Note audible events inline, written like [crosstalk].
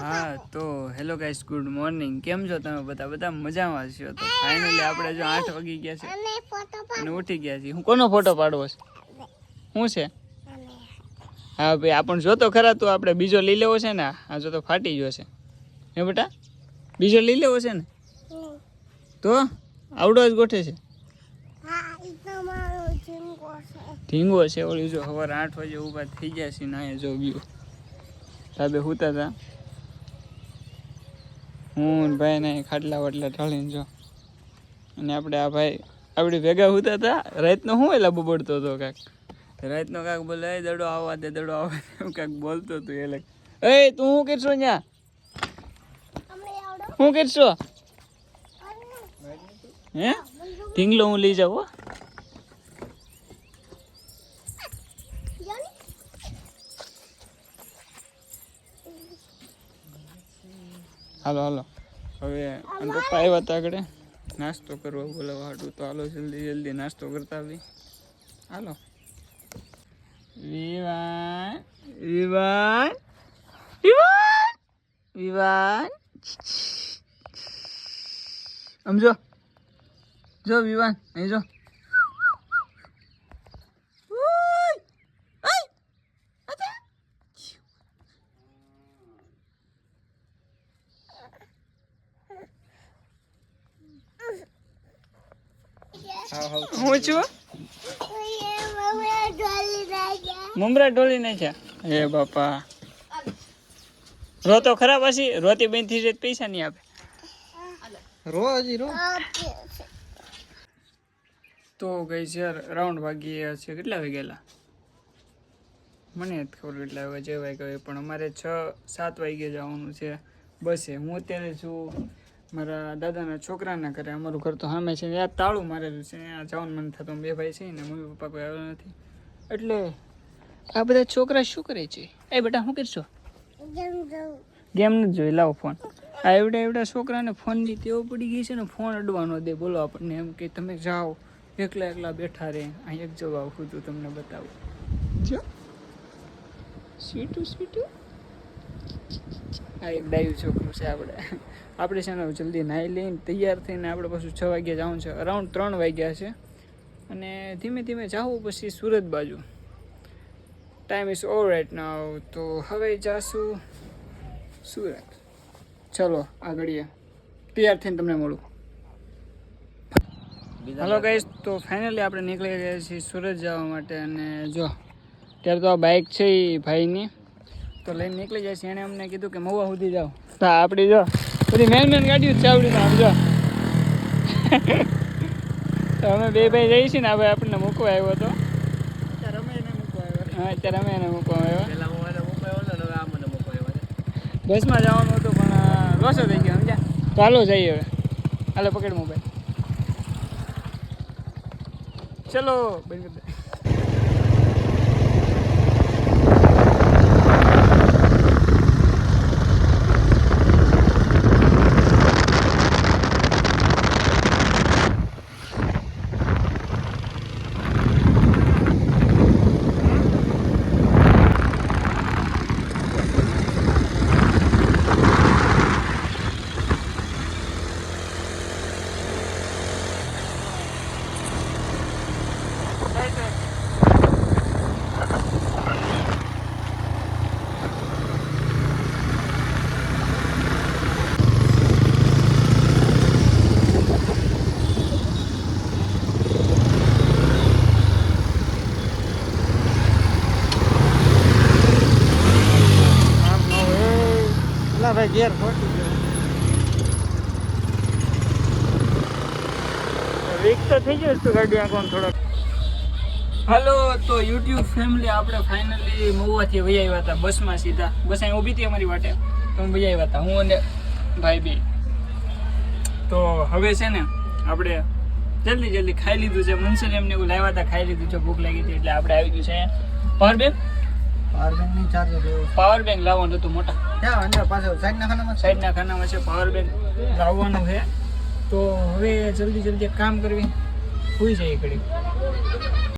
હા તો hello guys good morning કેમ છો તમે બધા? બધા મજામાં છો તો ફાઇનલી આપણે જો આઠ વાગી ગયા છે. અને ફોટો અને ઉઠી ગયા છીએ. હું કોનો ફોટો પાડવો છે? શું છે? હા ભાઈ આપણ જો તો ખરા તો આપણે બીજો લઈ લેવો છે ને આ જો તો ફાટી ગયો છે. હે બેટા? બીજો લઈ લેવો છે ને? તો આવડો જ ગોઠે છે. ઢીંગો છે. ઓળી જો સવારે આઠ વાગે ઊભા થઈ ગયા છે ને અહીંયા જો વ્યૂ સાબે હુતા હતા હું ભાઈ ને ખાટલા વાટલા ઢાળીને જો. અને આપણે આ ભાઈ આપણે ભેગા હોતા હતા. રાતનો હું એટલે બબડતો હતો કાંક? રાતનો કાંક બોલે એ દડો આવવા દે દડો આવવા દે કાક બોલતો હતો એટલે એ તું શું કરશો અહીંયા શું કરશો? હે? ઢીંગલો હું લઈ જાઉં હો હાલો હાલો. હવે પપ્પા આવ્યા હતા આગળ. નાસ્તો કરવા બોલાવવા હાટું. તો હાલો, જલ્દી જલ્દી નાસ્તો કરતા આવી હાલો. વિવાન વિવાન વિવાન વિવાન. આમ જો. જો વિવાન, અહીં જો. હું છું? મમરા ડોલી નાખ્યા હે બાપા. રો તો ખરા હશે? રોતી બેનથી પૈસા નહીં આપે. રો હજી રો. તો ગઈ છે રાઉન્ડ વાગી ગયા છે. કેટલા વાગેલા મને જ ખબર કેટલા વાગે જે વાગ્યા પણ અમારે છ સાત વાગે જવાનું છે બસે. હું અત્યારે છું મારા દાદાના છોકરાના ઘરે અમારું ઘર તો સામે છે યાદ તાળું મારેલું છે ત્યાં જવાનું મન થતું બે ભાઈ છે ને મમ્મી પપ્પા કોઈ આવ્યા નથી. એટલે આ બધા છોકરા શું કરે છે? એ બેટા શું કરશો? ગેમ નથી જોઈ? લાવો ફોન. આ એવડા એવડા છોકરાને ફોનની ટેવ પડી ગઈ છે ને ફોન અડવાનો દે. બોલો આપણને એમ કે તમે જાઓ. એકલા એકલા બેઠા રહે. અહીં એક જવાબ ખુદું તમને બતાવું. જો. સ્વીટું સ્વીટું? આ એક ડાયું છોકરું છે આપણે. આપણે છે ને જલ્દી નાહી લઈને તૈયાર થઈને આપણે પાછું છ વાગ્યા જવાનું છે. અરાઉન્ડ ત્રણ વાગ્યા છે. અને ધીમે ધીમે જાવું પછી સુરત બાજુ. Time is over right now તો હવે જાશું સુરત. ચલો આગળીએ તૈયાર થઈને તમને મળું. હલો ગાઈસ તો ફાઇનલી આપણે નીકળી ગયા છીએ સુરત જવા માટે. અને જો ત્યારે તો આ બાઇક છે એ ભાઈની. તો લઈને નીકળી જાય છે. એણે અમને કીધું કે મહુવા સુધી જાઓ. તો આપણી જો બધી મેન મેન ગાડીઓ જ છે આપણી તો આમ જો. [laughs] તો અમે બે ભાઈ જઈએ છીએ ને આ ભાઈ આપણને મૂકવા આવ્યો હતો. હા અત્યારે અમે એને મૂકવા આવ્યો. બસમાં જવાનું હતું પણ લોસો થઈ ગયો સમજ્યા? તો હાલો જઈએ હવે. હાલો પકડ મોબાઈલ. ચલો બંધ કરી દે. આમ ન હોય ભાઈ ગેર ખોટી વીક તો થઈ ગયો તું ગાડી આંખો થોડોક. હાલો તો યુટ્યુબ ફેમિલી આપણે ફાઇનલી મહુવાથી વહી આવ્યા હતા બસમાં સીધા. બસ અહીં ઊભી હતી અમારી વાટે. તો અમે વહી આવ્યા હતા હું અને ભાઈ બી. તો હવે છે ને આપણે જલ્દી જલ્દી ખાઈ લીધું છે. મનસુર એમને એવું લાવ્યા હતા ખાઈ લીધું છે ભૂખ લાગી હતી એટલે આપણે આવી ગયું છે પાવર બેંક પાવર બેંક લાવવાનું હતું મોટા. સાઈડના ખાનામાં? છે પાવર બેંક લાવવાનું છે. તો હવે જલ્દી જલ્દી કામ કરવી. સુઈ જાય ઘડી